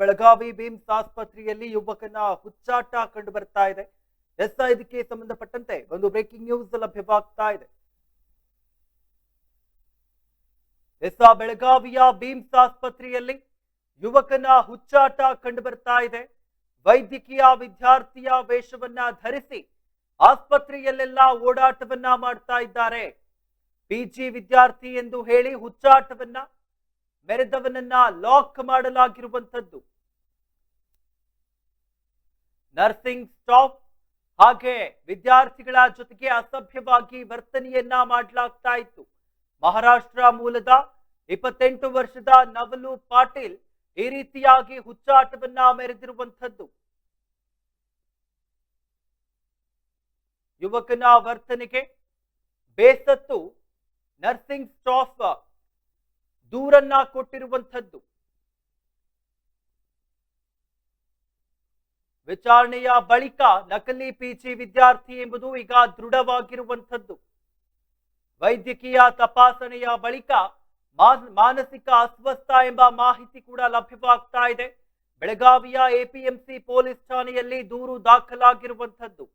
Belagavi BIMS ಆಸ್ಪತ್ರೆಯಲ್ಲಿ ಯುವಕನ ಹುಚ್ಚಾಟ ಕಂಡು ಬರ್ತಾ ಇದೆ. ಎಸ್ ಇದಕ್ಕೆ ಸಂಬಂಧಪಟ್ಟಂತೆ ಒಂದು ಬ್ರೇಕಿಂಗ್ ನ್ಯೂಸ್ ಲಭ್ಯವಾಗ್ತಾ ಇದೆ. ಎಸ್ ಬೆಳಗಾವಿಯ ಬಿಮ್ಸ್ ಆಸ್ಪತ್ರೆಯಲ್ಲಿ ಯುವಕನ ಹುಚ್ಚಾಟ ಕಂಡು ಬರ್ತಾ ಇದೆ. ವೈದ್ಯಕೀಯ ವಿದ್ಯಾರ್ಥಿಯ ವೇಷವನ್ನ ಧರಿಸಿ ಆಸ್ಪತ್ರೆಯಲ್ಲೆಲ್ಲ ಓಡಾಟವನ್ನ ಮಾಡ್ತಾ ಇದ್ದಾರೆ. ಪಿಜಿ ವಿದ್ಯಾರ್ಥಿ ಎಂದು ಹೇಳಿ ಹುಚ್ಚಾಟವನ್ನ ಮೆರೆದವನನ್ನ ಲಾಕ್ ಮಾಡಲಾಗಿರುವಂಥದ್ದು. ನರ್ಸಿಂಗ್ ಸ್ಟಾಫ್ ಹಾಗೆ ವಿದ್ಯಾರ್ಥಿಗಳ ಜೊತೆಗೆ ಅಸಭ್ಯವಾಗಿ ವರ್ತನೆಯನ್ನ ಮಾಡಲಾಗ್ತಾ ಇತ್ತು. ಮಹಾರಾಷ್ಟ್ರ ಮೂಲದ ಇಪ್ಪತ್ತೆಂಟು ವರ್ಷದ ನವಲು ಪಾಟೀಲ್ ಈ ರೀತಿಯಾಗಿ ಹುಚ್ಚಾಟವನ್ನ ಮೆರೆದಿರುವಂಥದ್ದು. ಯುವಕನ ವರ್ತನೆಗೆ ಬೇಸತ್ತು ನರ್ಸಿಂಗ್ ಸ್ಟಾಫ್ ದೂರನ್ನ ಕೊಟ್ಟಿರುವಂಥದ್ದು. ವಿಚಾರಣೆಯ ಬಳಿಕ ನಕಲಿ ಪಿಜಿ ವಿದ್ಯಾರ್ಥಿ ಎಂಬುದು ಈಗ ದೃಢವಾಗಿರುವಂಥದ್ದು. ವೈದ್ಯಕೀಯ ತಪಾಸಣೆಯ ಬಳಿಕ ಮಾನಸಿಕ ಅಸ್ವಸ್ಥ ಎಂಬ ಮಾಹಿತಿ ಕೂಡ ಲಭ್ಯವಾಗ್ತಾ ಇದೆ. ಬೆಳಗಾವಿಯ ಎಪಿಎಂಸಿ ಪೊಲೀಸ್ ಠಾಣೆಯಲ್ಲಿ ದೂರು ದಾಖಲಾಗಿರುವಂಥದ್ದು.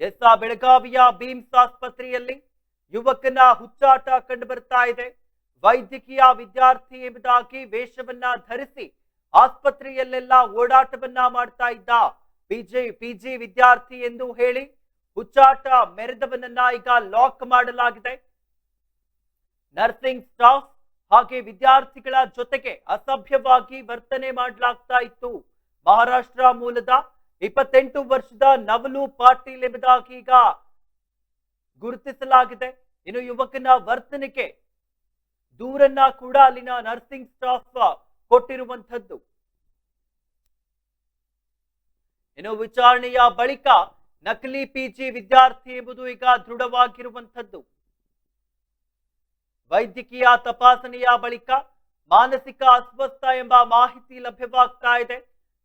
ಎಸ್ ಬೆಳಗಾವಿಯ ಬೀಮ್ಸ್ ಆಸ್ಪತ್ರೆಯಲ್ಲಿ ಯುವಕನ ಹುಚ್ಚಾಟ ಕಂಡು ಬರ್ತಾ ಇದೆ. ವೈದ್ಯಕೀಯ ವಿದ್ಯಾರ್ಥಿ ಎಂಬುದಾಗಿ ವೇಷವನ್ನ ಧರಿಸಿ ಆಸ್ಪತ್ರೆಯಲ್ಲೆಲ್ಲ ಓಡಾಟವನ್ನ ಮಾಡ್ತಾ ಇದ್ದ ಪಿಜಿ ಪಿಜಿ ವಿದ್ಯಾರ್ಥಿ ಎಂದು ಹೇಳಿ ಹುಚ್ಚಾಟ ಮೆರೆದವನನ್ನ ಈಗ ಲಾಕ್ ಮಾಡಲಾಗಿದೆ. ನರ್ಸಿಂಗ್ ಸ್ಟಾಫ್ ಹಾಗೆ ವಿದ್ಯಾರ್ಥಿಗಳ ಜೊತೆಗೆ ಅಸಭ್ಯವಾಗಿ ವರ್ತನೆ ಮಾಡಲಾಗ್ತಾ ಇತ್ತು. ಮಹಾರಾಷ್ಟ್ರ ಮೂಲದ ಇಪ್ಪತ್ತೆಂಟು ವರ್ಷದ ನವಲು ಪಾಟೀಲ್ ಎಂಬುದಾಗಿ ಈಗ ಗುರುತಿಸಲಾಗಿದೆ. ಇನ್ನು ಯುವಕನ ವರ್ತನೆಗೆ ದೂರನ್ನ ಕೂಡ ಅಲ್ಲಿನ ನರ್ಸಿಂಗ್ ಸ್ಟಾಫ್ ಕೊಟ್ಟಿರುವಂಥದ್ದು. ಇನ್ನು ವಿಚಾರಣೆಯ ಬಳಿಕ ನಕಲಿ ಪಿಜಿ ವಿದ್ಯಾರ್ಥಿ ಎಂಬುದು ಈಗ ದೃಢವಾಗಿರುವಂಥದ್ದು. ವೈದ್ಯಕೀಯ ತಪಾಸಣೆಯ ಬಳಿಕ ಮಾನಸಿಕ ಅಸ್ವಸ್ಥ ಎಂಬ ಮಾಹಿತಿ ಲಭ್ಯವಾಗ್ತಾ ಇದೆ.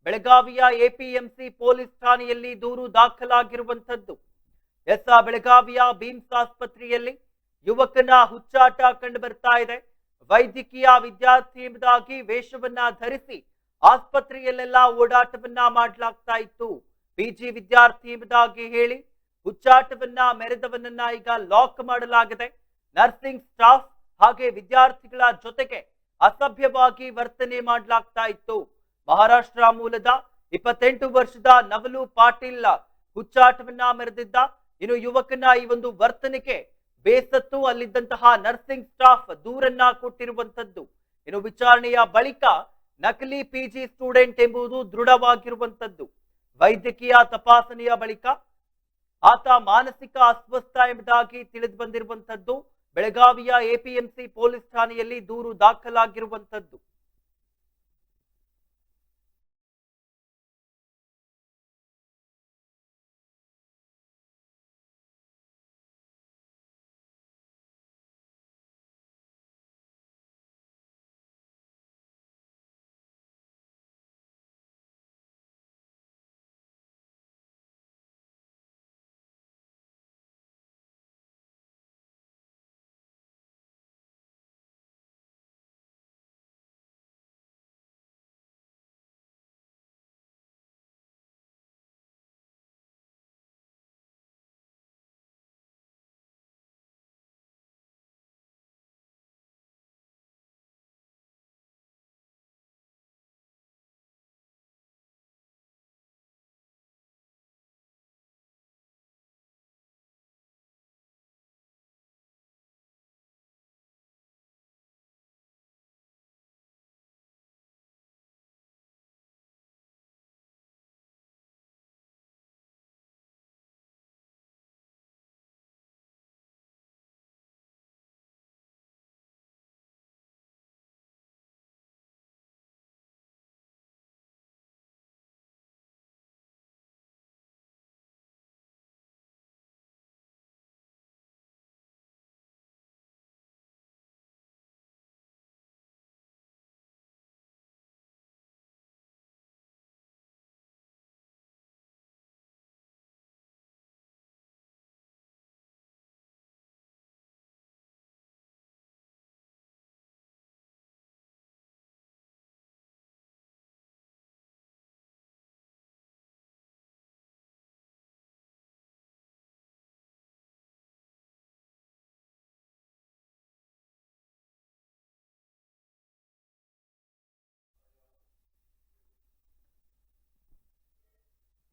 ಬೆಳಗಾವಿಯ ಎಪಿಎಂಸಿ ಪೊಲೀಸ್ ಠಾಣೆಯಲ್ಲಿ ದೂರು ದಾಖಲಾಗಿರುವಂಥದ್ದು. ಎಸ್ ಬೆಳಗಾವಿಯ ಬೀಮ್ಸ್ ಆಸ್ಪತ್ರೆಯಲ್ಲಿ ಯುವಕನ ಹುಚ್ಚಾಟ ಕಂಡು ಬರ್ತಾ ಇದೆ. ವೈದ್ಯಕೀಯ ವಿದ್ಯಾರ್ಥಿ ವೇಷವನ್ನ ಧರಿಸಿ ಆಸ್ಪತ್ರೆಯಲ್ಲೆಲ್ಲ ಓಡಾಟವನ್ನ ಮಾಡಲಾಗ್ತಾ ಇತ್ತು. ಪಿಜಿ ವಿದ್ಯಾರ್ಥಿ ಎಂಬುದಾಗಿ ಹೇಳಿ ಹುಚ್ಚಾಟವನ್ನ ಮೆರೆದವನನ್ನ ಈಗ ಲಾಕ್ ಮಾಡಲಾಗಿದೆ. ನರ್ಸಿಂಗ್ ಸ್ಟಾಫ್ ಹಾಗೆ ವಿದ್ಯಾರ್ಥಿಗಳ ಜೊತೆಗೆ ಅಸಭ್ಯವಾಗಿ ವರ್ತನೆ ಮಾಡಲಾಗ್ತಾ ಇತ್ತು. ಮಹಾರಾಷ್ಟ್ರ ಮೂಲದ ಇಪ್ಪತ್ತೆಂಟು ವರ್ಷದ ನವಲು ಪಾಟೀಲ್ ಹುಚ್ಚಾಟವನ್ನ ಮೆರೆದಿದ್ದ. ಇನ್ನು ಯುವಕನ ಈ ಒಂದು ವರ್ತನೆಗೆ ಬೇಸತ್ತು ಅಲ್ಲಿದ್ದಂತಹ ನರ್ಸಿಂಗ್ ಸ್ಟಾಫ್ ದೂರನ್ನ ಕೊಟ್ಟಿರುವಂತದ್ದು ಇನ್ನು ವಿಚಾರಣೆಯ ಬಳಿಕ ನಕಲಿ ಪಿಜಿ ಸ್ಟೂಡೆಂಟ್ ಎಂಬುದು ದೃಢವಾಗಿರುವಂತದ್ದು ವೈದ್ಯಕೀಯ ತಪಾಸಣೆಯ ಬಳಿಕ ಆತ ಮಾನಸಿಕ ಅಸ್ವಸ್ಥ ಎಂಬುದಾಗಿ ತಿಳಿದು ಬಂದಿರುವಂತದ್ದು ಬೆಳಗಾವಿಯ ಎಪಿಎಂಸಿ ಪೊಲೀಸ್ ಠಾಣೆಯಲ್ಲಿ ದೂರು ದಾಖಲಾಗಿರುವಂತದ್ದು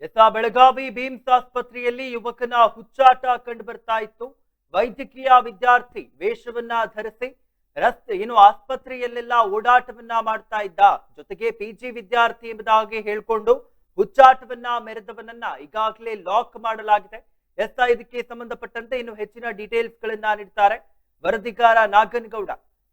ಎಸ ಬೆಳಗಾವಿ ಬೀಮ್ಸ್ ಆಸ್ಪತ್ರೆಯಲ್ಲಿ ಯುವಕನ ಹುಚ್ಚಾಟ ಕಂಡು ಬರ್ತಾ ಇತ್ತು. ವೈದ್ಯಕೀಯ ವಿದ್ಯಾರ್ಥಿ ವೇಷವನ್ನ ಧರಿಸಿ ರಸ್ತೆ ಏನು ಆಸ್ಪತ್ರೆಯಲ್ಲೆಲ್ಲ ಓಡಾಟವನ್ನ ಮಾಡ್ತಾ ಇದ್ದ. ಜೊತೆಗೆ ಪಿಜಿ ವಿದ್ಯಾರ್ಥಿ ಎಂಬುದಾಗಿ ಹೇಳ್ಕೊಂಡು ಹುಚ್ಚಾಟವನ್ನ ಮೆರೆದವನನ್ನ ಈಗಾಗಲೇ ಲಾಕ್ ಮಾಡಲಾಗಿದೆ. ಎಸ್ ಇದಕ್ಕೆ ಸಂಬಂಧಪಟ್ಟಂತೆ ಇನ್ನು ಹೆಚ್ಚಿನ ಡೀಟೇಲ್ಸ್ ಗಳನ್ನ ನೀಡ್ತಾರೆ ವರದಿಗಾರ ನಾಗನಗೌಡ.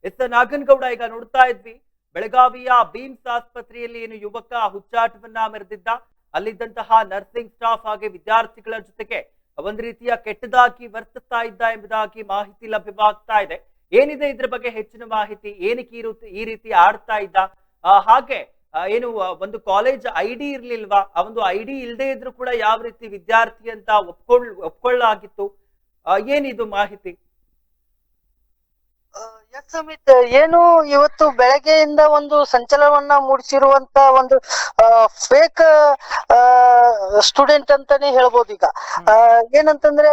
ಎಸ್ ನಾಗನ್ಗೌಡ ಈಗ ನೋಡ್ತಾ ಇದ್ವಿ. ಬೆಳಗಾವಿಯ ಬೀಮ್ಸ್ ಆಸ್ಪತ್ರೆಯಲ್ಲಿ ಏನು ಯುವಕ ಹುಚ್ಚಾಟವನ್ನ ಮೆರೆದಿದ್ದ. ಅಲ್ಲಿದ್ದಂತಹ ನರ್ಸಿಂಗ್ ಸ್ಟಾಫ್ ಹಾಗೆ ವಿದ್ಯಾರ್ಥಿಗಳ ಜೊತೆಗೆ ಒಂದು ರೀತಿಯ ಕೆಟ್ಟದಾಗಿ ವರ್ತಿಸ್ತಾ ಇದ್ದ ಎಂಬುದಾಗಿ ಮಾಹಿತಿ ಲಭ್ಯವಾಗ್ತಾ ಇದೆ. ಏನಿದೆ ಇದ್ರ ಬಗ್ಗೆ ಹೆಚ್ಚಿನ ಮಾಹಿತಿ? ಏನಕ್ಕೆ ಈ ರೀತಿ ಆಡ್ತಾ ಇದ್ದ? ಹಾಗೆ ಏನು ಒಂದು ಕಾಲೇಜ್ ಐ ಡಿ ಇರ್ಲಿಲ್ವಾ? ಆ ಒಂದು ಐ ಡಿ ಇಲ್ಲದೆ ಇದ್ರು ಕೂಡ ಯಾವ ರೀತಿ ವಿದ್ಯಾರ್ಥಿ ಅಂತ ಒಪ್ಕೊಳ್ ಒಪ್ಕೊಳ್ಳಾಗಿತ್ತು ಏನಿದು ಮಾಹಿತಿ? ಎಸ್ ಸುಮಿತ್ ಏನು ಇವತ್ತು ಬೆಳಗ್ಗೆಯಿಂದ ಒಂದು ಸಂಚಲನವನ್ನ ಮೂಡಿಸಿರುವಂತ ಒಂದು ಫೇಕ್ ಸ್ಟೂಡೆಂಟ್ ಅಂತಾನೆ ಹೇಳ್ಬೋದು ಈಗ. ಏನಂತಂದ್ರೆ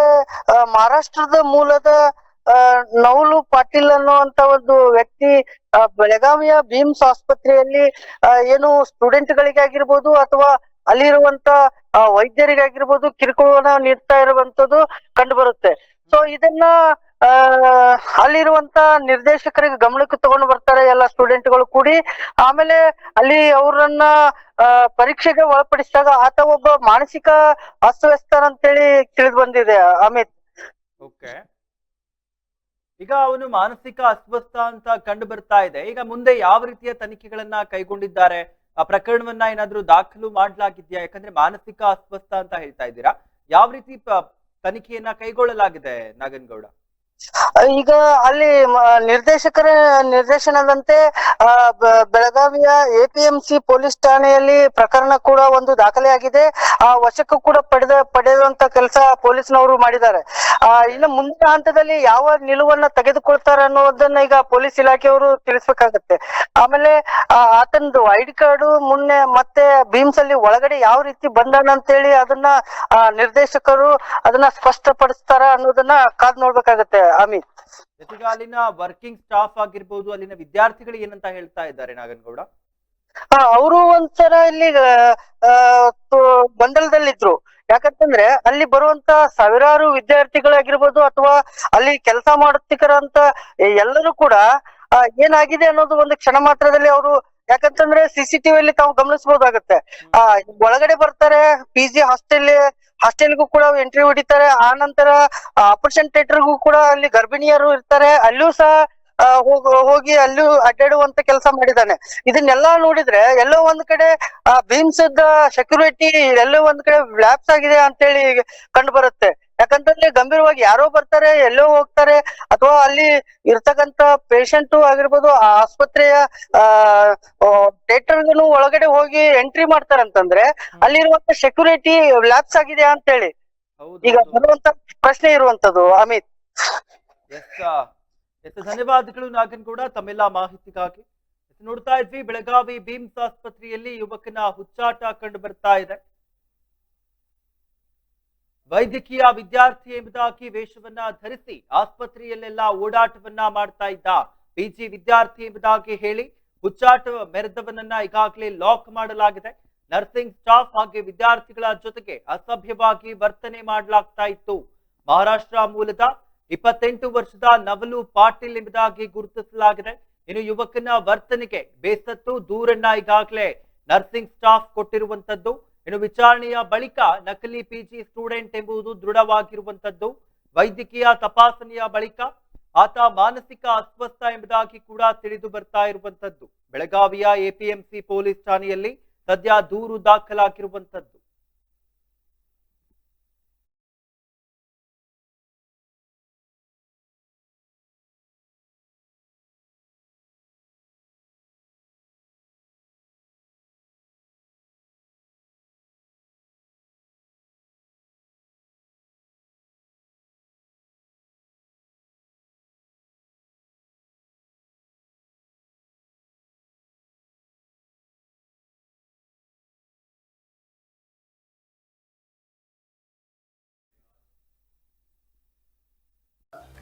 ಮಹಾರಾಷ್ಟ್ರದ ಮೂಲದ ನೌಲು ಪಾಟೀಲ್ ಅನ್ನುವಂತ ಒಂದು ವ್ಯಕ್ತಿ ಬೆಳಗಾವಿಯ ಭೀಮ್ಸ್ ಆಸ್ಪತ್ರೆಯಲ್ಲಿ ಏನು ಸ್ಟೂಡೆಂಟ್ ಗಳಿಗೆ ಆಗಿರ್ಬೋದು ಅಥವಾ ಅಲ್ಲಿರುವಂತ ವೈದ್ಯರಿಗಾಗಿರ್ಬೋದು ಕಿರುಕುಳವನ್ನ ನೀಡ್ತಾ ಇರುವಂತದ್ದು ಕಂಡು ಬರುತ್ತೆ. ಸೊ ಇದನ್ನ ಅಲ್ಲಿರುವಂತ ನಿರ್ದೇಶಕರಿಗೆ ಗಮನಕ್ಕೆ ತಗೊಂಡು ಬರ್ತಾರೆ ಎಲ್ಲ ಸ್ಟೂಡೆಂಟ್ಗಳು ಕೂಡಿ. ಆಮೇಲೆ ಅಲ್ಲಿ ಅವ್ರನ್ನ ಪರೀಕ್ಷೆಗೆ ಒಳಪಡಿಸಿದಾಗ ಆತ ಒಬ್ಬ ಮಾನಸಿಕ ಅಸ್ತವ್ಯಸ್ತನಂತೇಳಿ ತಿಳಿದು ಬಂದಿದೆ, ಅಮಿತ್. ಓಕೆ. ಈಗ ಅವನು ಮಾನಸಿಕ ಅಸ್ವಸ್ಥ ಅಂತ ಕಂಡು ಬರ್ತಾ ಇದೆ. ಈಗ ಮುಂದೆ ಯಾವ ರೀತಿಯ ತನಿಖೆಗಳನ್ನ ಕೈಗೊಂಡಿದ್ದಾರೆ? ಆ ಪ್ರಕರಣವನ್ನ ಏನಾದ್ರೂ ದಾಖಲು ಮಾಡ್ಲಾಗಿದ್ಯಾ? ಯಾಕಂದ್ರೆ ಮಾನಸಿಕ ಅಸ್ವಸ್ಥ ಅಂತ ಹೇಳ್ತಾ ಇದ್ದೀರಾ. ಯಾವ ರೀತಿ ತನಿಖೆಯನ್ನ ಕೈಗೊಳ್ಳಲಾಗಿದೆ ನಾಗನಗೌಡ? ಈಗ ಅಲ್ಲಿ ನಿರ್ದೇಶಕರ ನಿರ್ದೇಶನದಂತೆ ಬೆಳಗಾವಿಯ ಎಪಿಎಂಸಿ ಪೊಲೀಸ್ ಠಾಣೆಯಲ್ಲಿ ಪ್ರಕರಣ ಕೂಡ ಒಂದು ದಾಖಲೆಯಾಗಿದೆ. ಆ, ವಶಕ್ಕೂ ಕೂಡ ಪಡೆದ ಪಡೆಯುವಂತ ಕೆಲಸ ಪೊಲೀಸ್ನವರು ಮಾಡಿದ್ದಾರೆ. ಆ, ಇನ್ನು ಮುಂದಿನ ಹಂತದಲ್ಲಿ ಯಾವ ನಿಲುವನ್ನ ತೆಗೆದುಕೊಳ್ತಾರೆ ಅನ್ನೋದನ್ನ ಈಗ ಪೊಲೀಸ್ ಇಲಾಖೆಯವರು ತಿಳಿಸ್ಬೇಕಾಗತ್ತೆ. ಆಮೇಲೆ ಆತನದು ಐಡಿ ಕಾರ್ಡು ಮುನ್ನೆ ಮತ್ತೆ ಭೀಮ್ಸ್ ಅಲ್ಲಿ ಒಳಗಡೆ ಯಾವ ರೀತಿ ಬಂದಾನ ಅಂತೇಳಿ ಅದನ್ನ ನಿರ್ದೇಶಕರು ಅದನ್ನ ಸ್ಪಷ್ಟಪಡಿಸ್ತಾರ ಅನ್ನೋದನ್ನ ಕಾದ್ ನೋಡ್ಬೇಕಾಗತ್ತೆ. ಅಮಿತ್. ಜೊತೆಗೆ ಅಲ್ಲಿನ ವರ್ಕಿಂಗ್ ಸ್ಟಾಫ್ ಆಗಿರ್ಬೋದು ಅಲ್ಲಿನ ವಿದ್ಯಾರ್ಥಿಗಳು ಏನಂತ ಹೇಳ್ತಾ ಇದ್ದಾರೆ ನಾಗನಗೌಡ? ಹಾ ಅವರು ಒಂಥರ ಇಲ್ಲಿ ಗೊಂದಲದಲ್ಲಿದ್ರು ಯಾಕಂತಂದ್ರೆ ಅಲ್ಲಿ ಬರುವಂತ ಸಾವಿರಾರು ವಿದ್ಯಾರ್ಥಿಗಳಾಗಿರ್ಬೋದು ಅಥವಾ ಅಲ್ಲಿ ಕೆಲಸ ಮಾಡುತ್ತಿಕ್ಕರಂತ ಎಲ್ಲರೂ ಕೂಡ ಏನಾಗಿದೆ ಅನ್ನೋದು ಒಂದು ಕ್ಷಣ ಮಾತ್ರದಲ್ಲಿ ಅವರು ಯಾಕಂತಂದ್ರೆ ಸಿಸಿಟಿವಿ ಅಲ್ಲಿ ತಾವು ಗಮನಿಸಬಹುದಾಗತ್ತೆ ಆ ಒಳಗಡೆ ಬರ್ತಾರೆ ಪಿ ಜಿ ಹಾಸ್ಟೆಲ್ ಹಾಸ್ಟೆಲ್ಗೂ ಕೂಡ ಎಂಟ್ರಿ ಹೊಡಿತಾರೆ. ಆ ನಂತರ ಆಪರೇಷನ್ ಥಿಯೇಟರ್ಗೂ ಕೂಡ ಅಲ್ಲಿ ಗರ್ಭಿಣಿಯರು ಇರ್ತಾರೆ. ಅಲ್ಲೂ ಸಹ ಹೋಗಿ ಅಲ್ಲೂ ಅಡ್ಡಾಡುವಂತ ಕೆಲಸ ಮಾಡಿದ್ದಾನೆ. ಇದನ್ನೆಲ್ಲಾ ನೋಡಿದ್ರೆ ಎಲ್ಲೋ ಒಂದ್ ಕಡೆ, ಆ ಭೀಮ್ಸ್ ಸೆಕ್ಯೂರಿಟಿ ಎಲ್ಲೋ ಒಂದ್ ಕಡೆ ಲ್ಯಾಪ್ಸ್ ಆಗಿದೆ ಅಂತೇಳಿ ಕಂಡು ಬರುತ್ತೆ. ಯಾಕಂತಂದ್ರೆ ಗಂಭೀರವಾಗಿ ಯಾರೋ ಬರ್ತಾರೆ ಎಲ್ಲೋ ಹೋಗ್ತಾರೆ ಅಥವಾ ಅಲ್ಲಿ ಇರ್ತಕ್ಕಂತ ಪೇಷಂಟ್ ಆಗಿರ್ಬೋದು ಆ ಆಸ್ಪತ್ರೆಯ ಥಿಯೇಟರ್ಗೂ ಒಳಗಡೆ ಹೋಗಿ ಎಂಟ್ರಿ ಮಾಡ್ತಾರಂತಂದ್ರೆ ಅಲ್ಲಿರುವಂತ ಸೆಕ್ಯೂರಿಟಿ ಲ್ಯಾಪ್ಸ್ ಆಗಿದೆ ಅಂತ ಹೇಳಿ ಈಗ ಬರುವಂತ ಪ್ರಶ್ನೆ ಇರುವಂತದ್ದು ಅಮಿತ್. ಧನ್ಯವಾದಗಳು ಕೂಡ ತಮ್ಮೆಲ್ಲ ಮಾಹಿತಿಗಾಗಿ. ನೋಡ್ತಾ ಇದ್ವಿ ಬೆಳಗಾವಿ ಬೀಮ್ಸ್ ಆಸ್ಪತ್ರೆಯಲ್ಲಿ ಯುವಕನ ಹುಚ್ಚಾಟ ಕಂಡು ಬರ್ತಾ ಇದೆ. ವೈದ್ಯಕೀಯ ವಿದ್ಯಾರ್ಥಿ ಎಂಬುದಾಗಿ ವೇಷವನ್ನ ಧರಿಸಿ ಆಸ್ಪತ್ರೆಯಲ್ಲೆಲ್ಲ ಓಡಾಟವನ್ನ ಮಾಡ್ತಾ ಇದ್ದ ಪಿಜಿ ವಿದ್ಯಾರ್ಥಿ ಎಂಬುದಾಗಿ ಹೇಳಿ ಹುಚ್ಚಾಟ ಮೆರೆದವನನ್ನ ಈಗಾಗಲೇ ಲಾಕ್ ಮಾಡಲಾಗಿದೆ. ನರ್ಸಿಂಗ್ ಸ್ಟಾಫ್ ಹಾಗೆ ವಿದ್ಯಾರ್ಥಿಗಳ ಜೊತೆಗೆ ಅಸಭ್ಯವಾಗಿ ವರ್ತನೆ ಮಾಡಲಾಗ್ತಾ ಇತ್ತು. ಮಹಾರಾಷ್ಟ್ರ ಮೂಲದ ಇಪ್ಪತ್ತೆಂಟು ವರ್ಷದ ನವಲು ಪಾಟೀಲ್ ಎಂಬುದಾಗಿ ಗುರುತಿಸಲಾಗಿದೆ. ಇನ್ನು ಯುವಕನ ವರ್ತನೆಗೆ ಬೇಸತ್ತು ದೂರನ್ನ ಈಗಾಗಲೇ ನರ್ಸಿಂಗ್ ಸ್ಟಾಫ್ ಕೊಟ್ಟಿರುವಂತದ್ದು. ಇನ್ನು ವಿಚಾರಣೆಯ ಬಳಿಕ ನಕಲಿ ಪಿಜಿ ಸ್ಟೂಡೆಂಟ್ ಎಂಬುದು ದೃಢವಾಗಿರುವಂತದ್ದು ವೈದ್ಯಕೀಯ ತಪಾಸಣೆಯ ಬಳಿಕ ಆತ ಮಾನಸಿಕ ಅಸ್ವಸ್ಥ ಎಂಬುದಾಗಿ ಕೂಡ ತಿಳಿದು ಬರ್ತಾ ಇರುವಂತದ್ದು ಬೆಳಗಾವಿಯ ಎಪಿಎಂಸಿ ಪೊಲೀಸ್ ಠಾಣೆಯಲ್ಲಿ ಸದ್ಯ ದೂರು ದಾಖಲಾಗಿರುವಂತದ್ದು